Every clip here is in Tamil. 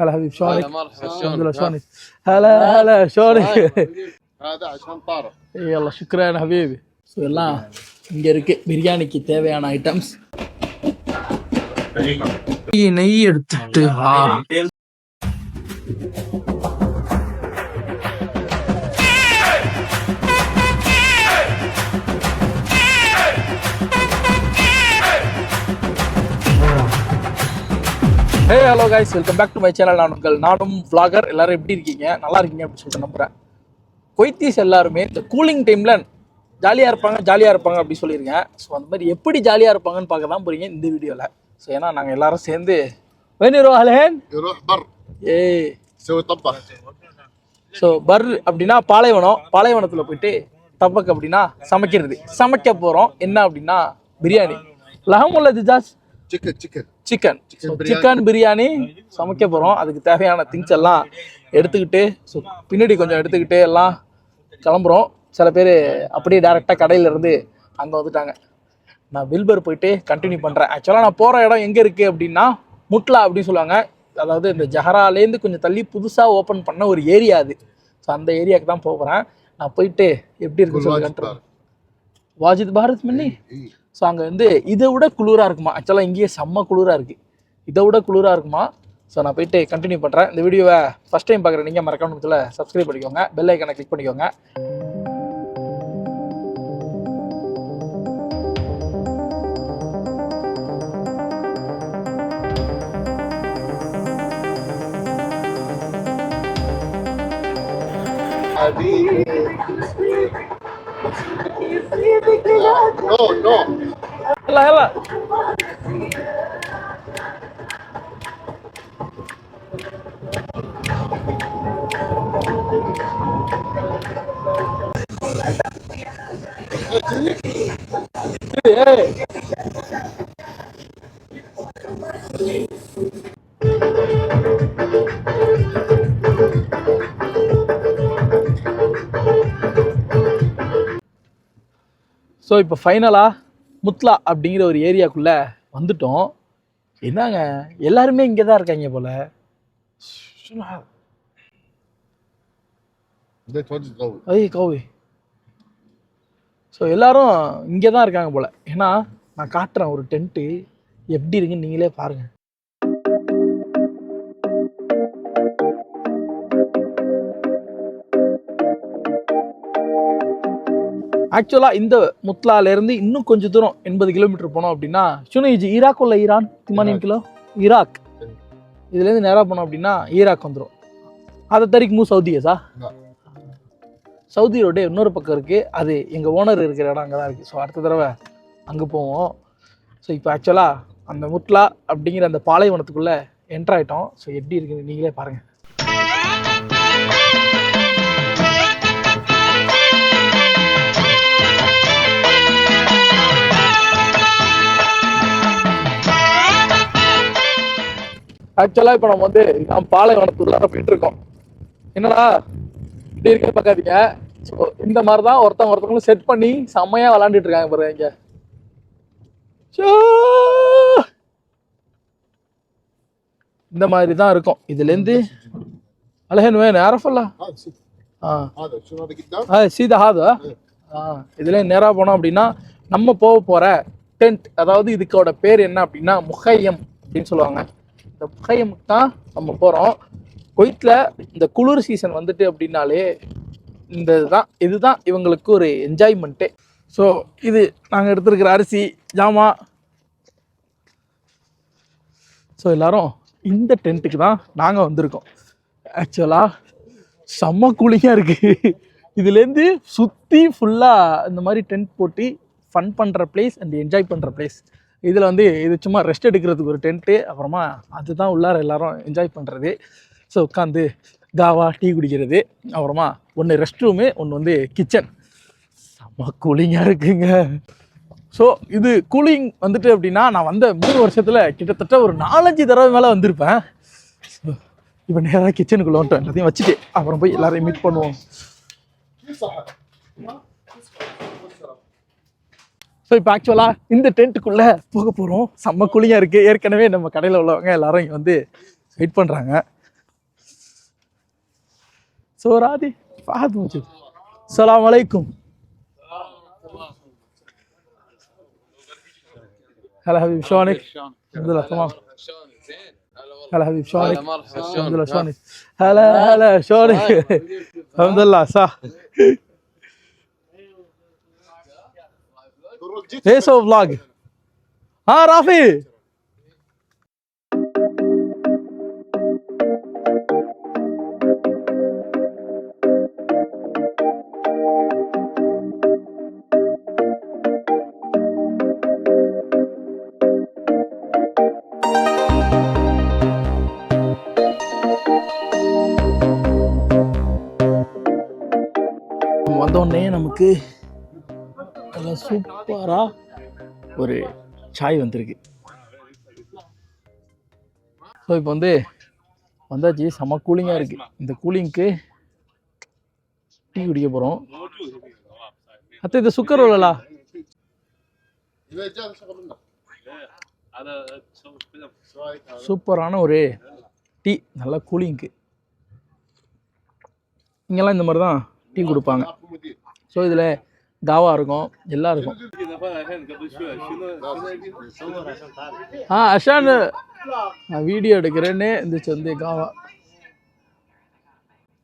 هلا حبيب شلونك؟ هلا مرحبا الحمد لله شلونك؟ شلونك؟ هلا هلا شلونك؟ هذا عشان طارق يلا شكرا حبيبي ஸோ எல்லாம் இங்கே இருக்கு பிரியாணிக்கு தேவையான ஐட்டம்ஸ் நெய் எடுத்துட்டு hey hello guys welcome back to my channel நான் உங்கள் நானும் ஃப்ளாகர் எல்லாரும் எப்படி இருக்கீங்க? நல்லா இருக்கீங்க அப்படின்னு சொல்லிட்டு நம்புகிறேன் கொய்த்தீஸ் எல்லாருமே இந்த கூலிங் டைமில் ஜாலியாக இருப்பாங்க ஜாலியாக இருப்பாங்க அப்படின்னு சொல்லியிருக்கேன். ஸோ அந்த மாதிரி எப்படி ஜாலியாக இருப்பாங்கன்னு பார்க்க தான் போகிறீங்க இந்த வீடியோவில் ஸோ ஏன்னா நாங்கள் எல்லாரும் சேர்ந்து வேணும் அலஹன் ஏ ஸோ பர் அப்படின்னா பாலைவனம். பாலைவனத்தில் போயிட்டு தப்பக்கு அப்படின்னா சமைக்கிறது. சமைக்க போகிறோம் என்ன அப்படின்னா பிரியாணி. லஹமுல்லா ஜாஸ். சிக்கன். சிக்கன் பிரியாணி சமைக்க போகிறோம் அதுக்கு தேவையான திங்ஸ் எல்லாம் எடுத்துக்கிட்டு ஸோ பின்னாடி கொஞ்சம் எடுத்துக்கிட்டு எல்லாம் கிளம்புறோம். சில பேர் அப்படியே டேரெக்டாக கடையில இருந்து அங்கே வந்துட்டாங்க. நான் வில்பர் போயிட்டு கண்டினியூ பண்ணுறேன் ஆக்சுவலாக நான் போகிற இடம் எங்கே இருக்குது அப்படின்னா முட்லா அப்படின்னு சொல்லுவாங்க. அதாவது இந்த ஜஹராலேருந்து கொஞ்சம் தள்ளி புதுசாக ஓப்பன் பண்ண ஒரு ஏரியா அது. ஸோ அந்த ஏரியாவுக்கு தான் போகிறேன் நான் போயிட்டு எப்படி كل இருக்குன்னு வாஜித் பாரத் மின்னி? ஸோ அங்கே வந்து இதை விட குளிராக இருக்குமா? ஆக்சுவலாக இங்கேயே செம்ம குளிராக இருக்குது இதை விட குளிராக இருக்குமா? ஸோ நான் போயிட்டு கண்டினியூ பண்ணுறேன் இந்த வீடியோவை ஃபஸ்ட் டைம் பார்க்குற நீங்கள் மறக்காம பக்கத்தில் சப்ஸ்கிரைப் பண்ணிக்கோங்க. பெல் ஐக்கனை கிளிக் பண்ணிக்கோங்க. Adi. No, no. Hela, hela. Hey. So இப்போ ஃபைனலாக முத்லா அப்படிங்கிற ஒரு ஏரியாக்குள்ளே வந்துட்டோம். என்னங்க? எல்லாருமே இங்கே தான் இருக்காங்க போல். ஐய் கோவி. ஸோ எல்லாரும் இங்கே தான் இருக்காங்க போல். ஏன்னா நான் காட்டுறேன் ஒரு டென்ட்டு எப்படி இருக்குன்னு நீங்களே பாருங்கள் ஆக்சுவலாக இந்த முத்லாலேருந்து இன்னும் கொஞ்சம் தூரம் எண்பது கிலோமீட்டர் போனோம் அப்படின்னா சுனேஜி ஈராக் உள்ள ஈரான்? திமானின் கிலோ? ஈராக். இதுலேருந்து நேராக போனோம் அப்படின்னா ஈராக் வந்துடும் அதை தரிக்கு மூ சவுதியா சா لا. சவுதி ரோடு இன்னொரு பக்கம் இருக்குது அது எங்கள் ஓனர் இருக்கிற இடம் அங்கே தான் இருக்குது ஸோ அடுத்த தடவை அங்கே போவோம். ஸோ இப்போ ஆக்சுவலாக அந்த முட்லா அப்படிங்கிற அந்த பாலைவனத்துக்குள்ளே என்ட்ரு ஆகிட்டோம் ஸோ எப்படி இருக்குன்னு நீங்களே பாருங்கள் ஆக்சுவலாக இப்போ நம்ம வந்து நாம் பாலைவனத்துக்குள்ளார போயிட்டு இருக்கோம் என்னடா இப்படி இருக்க பார்க்காதீங்க. ஸோ இந்த மாதிரி தான் ஒருத்தவங்க ஒருத்தவங்களும் செட் பண்ணி செம்மையாக விளாண்டுட்டு இருக்காங்க பாருங்க இங்கே. இந்த மாதிரி தான் இருக்கும். இதுலேருந்து அழகன் வேணும் யாரஃபல்லா ஆ ஆ. சீதா ஹாதா ஆ. இதுல நேராக போனோம் அப்படின்னா நம்ம போக போகிற டென்ட் அதாவது இதுக்கோட பேர் என்ன அப்படின்னா முகையம் அப்படின்னு சொல்லுவாங்க. இந்த முகையமுக்கு தான் நம்ம போகிறோம் கொய்த்தில் இந்த குளிர் சீசன் வந்துட்டு அப்படின்னாலே இந்த இதுதான் இதுதான் இவங்களுக்கு ஒரு என்ஜாய்மெண்ட்டே ஸோ இது நாங்கள் எடுத்துருக்கிற அரிசி ஜாமா. ஸோ எல்லோரும் இந்த டென்ட்டுக்கு தான் நாங்கள் வந்திருக்கோம். ஆக்சுவலாக செம்ம கூலிங்காக இருக்குது இதுலேருந்து சுற்றி ஃபுல்லாக இந்த மாதிரி டென்ட் போட்டு ஃபன் பண்ணுற பிளேஸ் அண்ட் என்ஜாய் பண்ணுற பிளேஸ் இதில் வந்து இது சும்மா ரெஸ்ட் எடுக்கிறதுக்கு ஒரு டென்ட்டு அப்புறமா அதுதான் உள்ளார எல்லாரும் என்ஜாய் பண்ணுறது ஸோ உட்காந்து காவா டீ குடிக்கிறது. அப்புறமா ஒன்று ரெஸ்ட் ரூமு ஒன்று வந்து கிச்சன் செம்ம கூலிங்காக இருக்குங்க. ஸோ இது கூலிங் வந்துட்டு அப்படின்னா நான் வந்த மூணு வருஷத்தில் கிட்டத்தட்ட ஒரு நாலஞ்சு தடவை மேலே வந்திருப்பேன். இப்போ நேராக கிச்சனுக்குள்ளே வந்துட்டோம் எல்லாத்தையும் வச்சுட்டு அப்புறம் போய் எல்லாரையும் மீட் பண்ணுவோம். ஸோ இப்போ ஆக்சுவலாக இந்த டென்ட்டுக்குள்ளே போக போகிறோம் செம்ம கூலிங்காக இருக்குது ஏற்கனவே நம்ம கடையில் உள்ளவங்க எல்லாரும் இங்கே வந்து வெயிட் பண்ணுறாங்க صور عادي فهد موجود السلام عليكم هلا حبيبي شلونك؟ الحمد لله تمام هلا حبيبي شلونك؟ الحمد لله شلونك؟ هلا هلا شلونك؟ الحمد لله صح ஏசோ விலாக் ஆ ராஃபி வந்தோடனே நமக்கு சூப்பராக ஒரு சாய் வந்திருக்கு. ஸோ இப்போ வந்து வந்தாச்சு செம கூலிங்காக இருக்குது இந்த கூலிங்க்கு டீ குடிக்க போகிறோம் அத்தை இது சுக்கர் உள்ளலா சூப்பரான ஒரு டீ நல்லா கூலிங்க்கு இங்கெல்லாம் இந்த மாதிரி தான் டீ கொடுப்பாங்க. ஸோ இதில் காவா இருக்கும் எல்லாம் இருக்கும் ஆ அஷான் நான் வீடியோ எடுக்கிறேன்னு இருந்துச்சு வந்து காவா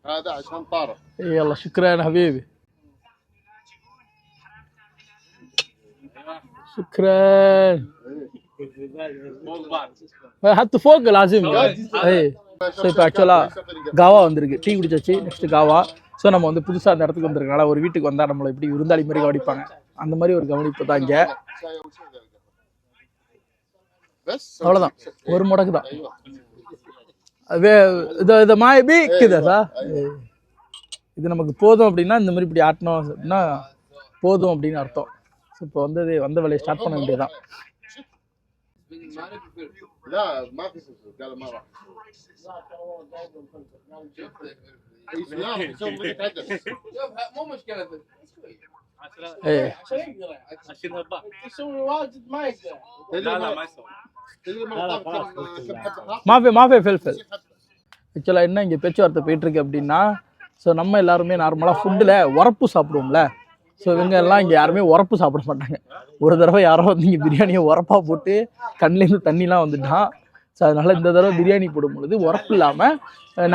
هذا عشان طارق يلا شكرا حبيبي شكرا حتى فوق لازم اي ஸோ இப்போ ஆக்சுவலாக காவா வந்திருக்கு டீ குடிச்சாச்சு நெக்ஸ்ட் காவா ஸோ நம்ம வந்து புதுசாக அந்த இடத்துக்கு வந்திருக்கனால ஒரு வீட்டுக்கு வந்தால் நம்மளை இப்படி விருந்தாளி மாதிரி கவனிப்பாங்க. அந்த மாதிரி ஒரு கவனிப்பு தான் இங்கே. அவ்வளோதான் ஒரு முடக்கு தான். இதை மாயபி இருக்குதா சார் இது நமக்கு போதும் அப்படின்னா இந்த மாதிரி இப்படி ஆட்டணும் அப்படின்னா போதும் அப்படின்னு அர்த்தம். இப்போ வந்து வந்த வேலையை ஸ்டார்ட் பண்ண வேண்டியதுதான். لا ما في سلسلة قال ما راح اي سلام يسوي منك عدل مو مشكلة ஏய் يسوي واجد ما يقدر لا لا ما يسوي تدري ما طاف كم كم حبة خاص மாஃபே மாஃபே ஃபெல்ஃபெல் ஆக்சுவலாக என்ன இங்கே பேச்சுவார்த்தை போயிட்டுருக்கு அப்படின்னா ஸோ நம்ம எல்லாருமே நார்மலாக ஃபுட்டில் உரப்பு சாப்பிடுவோம்ல ஸோ இவங்க இங்கே யாருமே உரப்பு சாப்பிட மாட்டாங்க. ஒரு தடவை யாரோ வந்து இங்கே பிரியாணியை உரப்பாக போட்டு கண்ணிலேருந்து தண்ணிலாம் வந்துட்டான். ஸோ அதனால் இந்த தடவை பிரியாணி போடும்பொழுது உரப்பு இல்லாமல்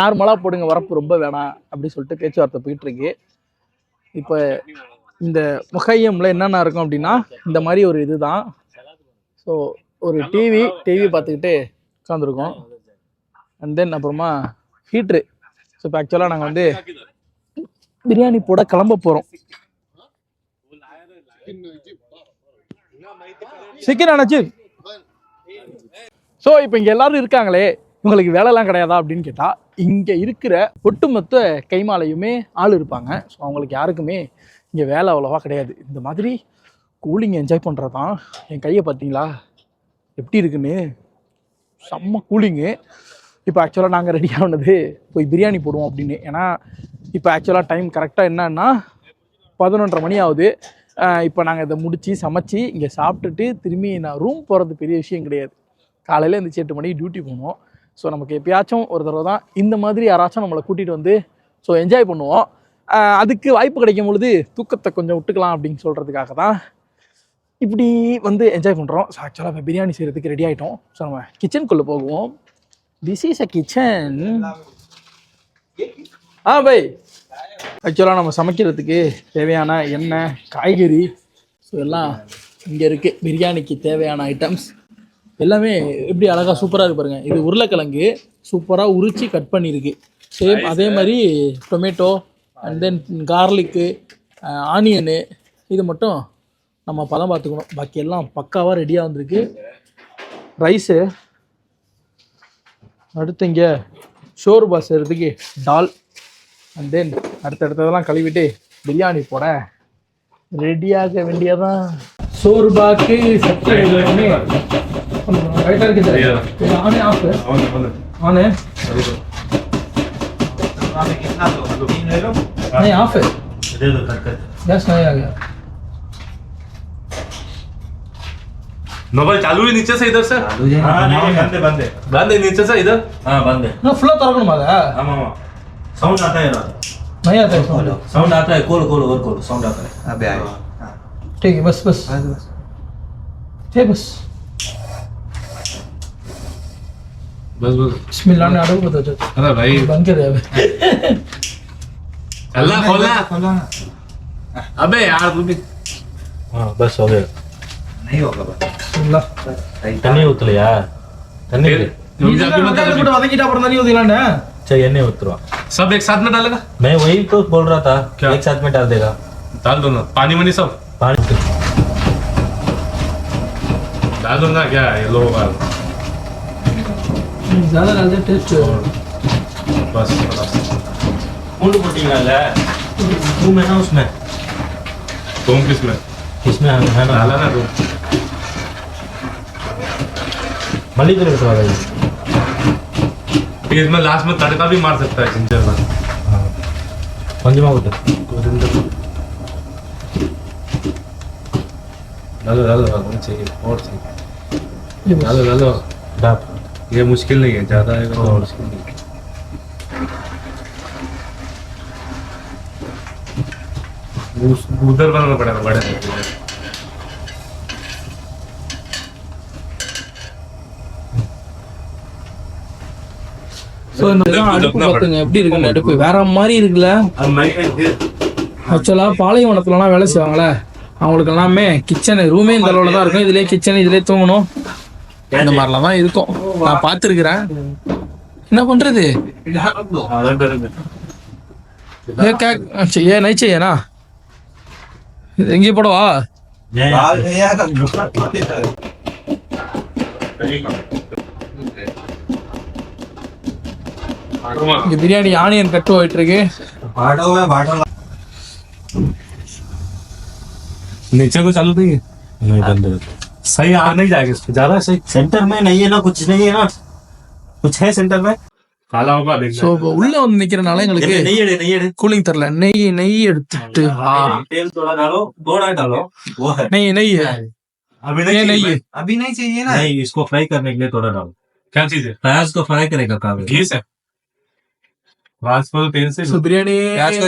நார்மலாக போடுங்க உரப்பு ரொம்ப வேணாம் அப்படின்னு சொல்லிட்டு பேச்சுவார்த்தை போயிட்டுருக்கு. இப்போ இந்த முகையமில் என்னென்ன இருக்கும் அப்படின்னா இந்த மாதிரி ஒரு இது தான் ஸோ ஒரு டிவி டிவி பார்த்துக்கிட்டு உட்காந்துருக்கோம் அண்ட் தென் அப்புறமா ஹீட்ரு ஸோ இப்போ ஆக்சுவலாக நாங்கள் வந்து பிரியாணி போட கிளம்ப போகிறோம் சிக்கன் அணைச்சு ஸோ இப்போ இங்கே எல்லாரும் இருக்காங்களே இவங்களுக்கு வேலைலாம் கிடையாதா அப்படின்னு கேட்டால் இங்கே இருக்கிற ஒட்டுமொத்த கைமாலையுமே ஆள் இருப்பாங்க. ஸோ அவங்களுக்கு யாருக்குமே இங்கே வேலை அவ்வளோவா கிடையாது. இந்த மாதிரி கூலிங் என்ஜாய் பண்ணுறது தான் என் கையை பார்த்தீங்களா? எப்படி இருக்குன்னு? செம்ம கூலிங்கு இப்போ ஆக்சுவலாக நாங்கள் ரெடி ஆனது போய் பிரியாணி போடுவோம் அப்படின்னு. ஏன்னா இப்போ ஆக்சுவலாக டைம் கரெக்டாக என்னன்னா பதினொன்றரை மணி ஆகுது. இப்போ நாங்கள் இதை முடித்து சமைச்சு இங்கே சாப்பிட்டுட்டு திரும்பி நான் ரூம் போகிறது பெரிய விஷயம் கிடையாது. காலையில் எழுந்திரிச்சு எட்டு மணிக்கு டியூட்டி போகணும். ஸோ நமக்கு எப்பயாச்சும் ஒரு தடவை தான் இந்த மாதிரி யாராச்சும் நம்மளை கூட்டிகிட்டு வந்து ஸோ என்ஜாய் பண்ணுவோம். அதுக்கு வாய்ப்பு கிடைக்கும் பொழுது தூக்கத்தை கொஞ்சம் விட்டுக்கலாம் அப்படின்னு சொல்கிறதுக்காக தான் இப்படி வந்து என்ஜாய் பண்ணுறோம் ஸோ ஆக்சுவலாக இப்போ பிரியாணி செய்கிறதுக்கு ரெடி ஆகிட்டோம் ஸோ நம்ம கிச்சனுக்குள்ளே போகுவோம். திஸ் இஸ் அ கிச்சன் ஆ பை. ஆக்சுவலாக நம்ம சமைக்கிறதுக்கு தேவையான எண்ணெய் காய்கறி ஸோ எல்லாம் இங்கே இருக்குது பிரியாணிக்கு தேவையான ஐட்டம்ஸ் எல்லாமே எப்படி அழகாக சூப்பராக இருக்கு பாருங்க. இது உருளைக்கிழங்கு சூப்பராக உரித்து கட் பண்ணியிருக்கு. சேம் அதே மாதிரி tomato and then garlic onion இது மட்டும் நம்ம பதம் பார்த்துக்கணும். பாக்கி எல்லாம் பக்காவாக ரெடியாக வந்திருக்கு. ரைஸு அடுத்து இங்கே ஷோர்பா செய்கிறதுக்கு டால் அண்ட் தென் அடுத்தடுத்ததெல்லாம் கழுவிட்டு பிரியாணி போட ரெடியாக வேண்டியதான் சோர்பாக்கு சட்டி எல்லாமே ரைட்டாக இருக்குது ஆனே ஆஃப் ஆனே नहीं ऑफ है गैस नहीं आ गया नोबल चालू है नीचे से इधर से हाँ नहीं बंद है बंद है बंद है नीचे से इधर हाँ बंद है நான் ஃபுல்லாக திறக்கணுமா அதை ஆமா ஆமா साउंड आता है ना नहीं आता साउंड साउंड आता है कोल कोल और कोल साउंड आता है अबे आए ठीक है बस बस बस ठीक बस बस बस बिस्मिल्लाह ने आडू बता दो अरे भाई बंद कर दे अबे अल्लाह खोला खोला अबे यार तू भी हाँ बस हो गया नहीं होगा बस बिस्मिल्लाह तने उतलिया तने நீ கூட வதக்கிட்டா அப்புறம் தானே ஊதிலான்னு சரி எண்ணெய் ஊத்துருவான் सब एक साथ में डालेगा? मैं वही तो बोल रहा था क्या? एक साथ में डाल देगा। डाल दो ना। पानी वानी सब? पानी तो। डाल दो ना क्या? ये लोग ज़्यादा डाल दे टेस्ट बस मुंड पुटी डाल है? तुम है ना उसमें? तुम किसमें? किसमें है ना? डाला ना तुम मलिक रेट फिर इसमें लास्ट में तड़का भी मार सकता है जिंजर में का पंजमा होता डालो डालो डालो चाहिए? और चाहिए। डालो डालो। डाप। ये मुश्किल नहीं है ज़्यादा है तो मुश्किल नहीं है। उधर बनाना पड़ेगा बड़े। இப்போ இந்த அடுப்பு பத்துங்க. எப்படி இருக்குங்க அடுப்பு வேற மாதிரி இருக்குல்ல? ஆக்சுவலாக பாலைவனத்துலலாம் வேலை செய்வாங்கல்ல அவங்களுக்கு எல்லாமே கிச்சனு ரூமே இந்த அளவுல தான் இருக்கும். இதுலேயே கிச்சன் இதுலேயே தூங்கணும். இந்த மாதிரிலாம் தான் இருக்கும். நான் பார்த்துருக்குறேன். என்ன பண்றது? ஏ கேக் ஏ நைச்சையனா எங்கேயே போடவா? இங்கே பிரியாணி ஆனியன் கட்டு போயிட்டு இருக்கு बाटो में बाटो नीचे को चालू नहीं है नहीं बंद है सही आ नहीं जाएगा इसको ज्यादा सही सेंटर में नहीं है ना कुछ नहीं है ना कुछ है सेंटर में काला होगा ஸோ देखना இப்போ உள்ள வந்து நிக்கிறனால எங்களுக்கு नहीं है नहीं है கூலிங் தரல நெய் நெய் எடுத்துட்டு ஆ तेल थोड़ा डालो थोड़ा डालो वो है நெய் நெய் अभी ये नहीं नहीं चाहिए है अभी नहीं चाहिए ना नहीं इसको फ्राई करने के लिए थोड़ा डालो क्या चीज है प्याज को फ्राई करेगा कावे घी से लास्ट में तो तेल से ஸோ பிரியாணி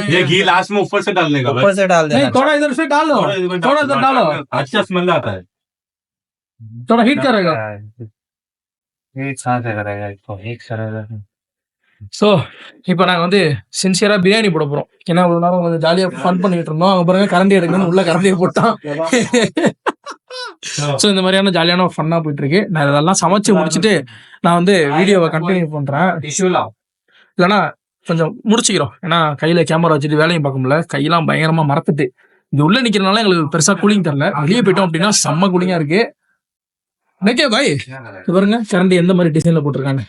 ये घी लास्ट में ऊपर से डालने का ऊपर से डाल नहीं देना थोड़ा इधर से डालो थोड़ा इधर डालो अच्छा स्मेल आता है थोड़ा हीट करेगा एक साथ करेगा इसको एक साथ ஸோ இப்போ நாங்கள் வந்து சின்சியராக பிரியாணி போட போகிறோம் ஏன்னா ஒரு நேரம் கொஞ்சம் ஜாலியாக ஃபன் பண்ணிட்டு இருந்தோம் அங்கே பாருங்க கரண்டி எடுக்கணும்னு உள்ள கரண்டியை போட்டான் ஸோ இந்த மாதிரியான ஜாலியான ஃபன்னாக போயிட்டு இருக்கு நான் இதெல்லாம் சமைச்சு முடிச்சுட்டு நான் வந்து வீடியோவை கண்டினியூ பண்ணுறேன் இல்லைன்னா கொஞ்சம் முடிச்சுக்கிறோம். ஏன்னா கையில் கேமரா வச்சுட்டு வேலையும் பார்க்க முடியல கையெல்லாம் பயங்கரமாக மறந்துட்டு. இது உள்ள நிற்கிறனால எங்களுக்கு பெருசாக கூலிங் தரல வெளியே போயிட்டோம் அப்படின்னா செம்ம கூலிங்காக இருக்கு. நெக்கே பாய் பாருங்க கரண்டி எந்த மாதிரி டிசைனில் போட்டிருக்காங்க